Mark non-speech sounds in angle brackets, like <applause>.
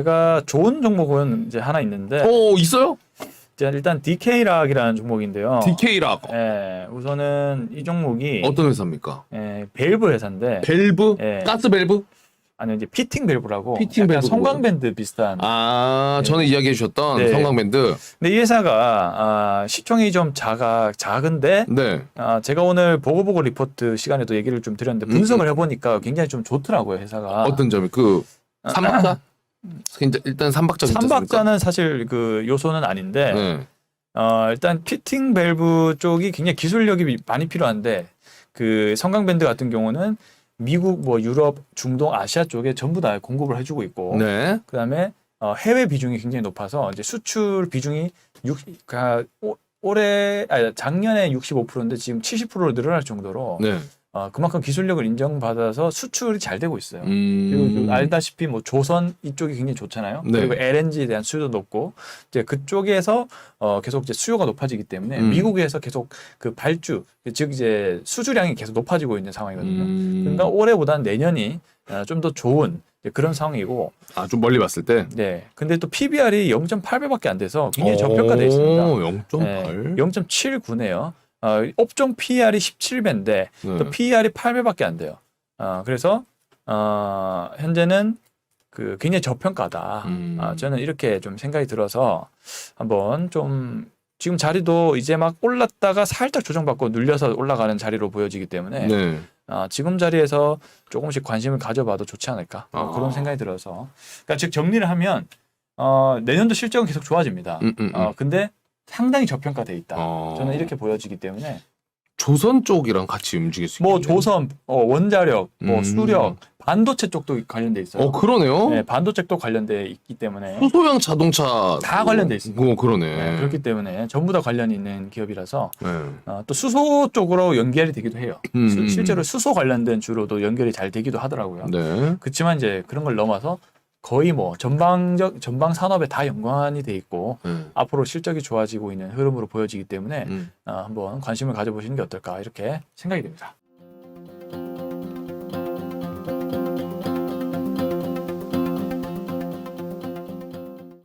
제가 좋은 종목은 이제 하나 있는데 어 있어요? 이제 일단 DK락이라는 종목인데요. DK락 예, 우선은 이 종목이 어떤 회사입니까? 예, 벨브 회사인데 벨브? 예. 가스 벨브? 아니 이제 피팅 벨브라고 피팅 약간 밸브가 성광 밴드 비슷한. 아 전에 이야기해 주셨던 네. 성광밴드. 근데 이 회사가 아, 시총이 좀 작아 작은데 네. 아, 제가 오늘 보고 보고 리포트 시간에도 얘기를 좀 드렸는데 분석을 해보니까 굉장히 좀 좋더라고요 회사가. 음, 어떤 점이 그 삼박자? <clears throat> 일단- 일단 삼박자 괜찮습니까? 삼박자는 사실 그 요소는 아닌데 네. 어, 일단 피팅 밸브 쪽이 굉장히 기술력이 미- 많이 필요한데 그 성광밴드 같은 경우는 미국 뭐 유럽 중동 아시아 쪽에 전부 다 공급을 해주고 있고 네. 그다음에 어, 해외 비중이 굉장히 높아서 이제 수출 비중이 6, 가, 오, 올해 아니 작년에 65%인데 지금 70%로 늘어날 정도로 네. 어, 그만큼 기술력을 인정받아서 수출이 잘 되고 있어요. 그리고 음. 그 알다시피 뭐 조선 이쪽이 굉장히 좋잖아요. 네. 그리고 LNG에 대한 수요도 높고 이제 그쪽에서 어 계속 이제 수요가 높아지기 때문에 음. 미국에서 계속 그 발주 즉 이제 수주량이 계속 높아지고 있는 상황이거든요. 음. 그러니까 올해보다는 내년이 어, 좀더 좋은 그런 상황이고 아, 좀 멀리 봤을 때. 네. 근데 또 PBR이 0.8배밖에 안 돼서 굉장히 저평가돼 있습니다. 0.8. 0.79네요. 어, 업종 PER이 17배인데 네. 또 PER이 8배밖에 안 돼요. 어, 그래서 어, 현재는 그 굉장히 저평가다. 음. 아, 저는 이렇게 좀 생각이 들어서 한번 좀 지금 자리도 이제 막 올랐다가 살짝 조정받고 눌려서 올라가는 자리로 보여지기 때문에 네. 아, 지금 자리에서 조금씩 관심을 가져봐도 좋지 않을까 뭐 아. 그런 생각이 들어서 그러니까 즉 정리를 하면 어, 내년도 실적은 계속 좋아집니다. 음, 음, 음. 어, 근데 상당히 저평가돼 있다. 어. 저는 이렇게 보여지기 때문에 조선 쪽이랑 같이 움직일 수뭐 있겠네요. 조선, 어, 원자력, 뭐 음. 수력, 반도체 쪽도 관련돼 있어요. 어, 그러네요. 네, 반도체 쪽도 관련돼 있기 때문에 소소형 자동차 다 관련돼 있습니다. 어, 그러네. 네, 그렇기 때문에 전부 다 관련이 있는 기업이라서 네. 어, 또 수소 쪽으로 연결이 되기도 해요. 음, 수- 음, 실제로 수소 관련된 주로도 연결이 잘 되기도 하더라고요. 네. 그렇지만 이제 그런 걸 넘어서 거의 뭐 전방적 전방 산업에 다 연관이 돼 있고 네. 앞으로 실적이 좋아지고 있는 흐름으로 보여지기 때문에 음. 어, 한번 관심을 가져보시는 게 어떨까 이렇게 생각이 됩니다.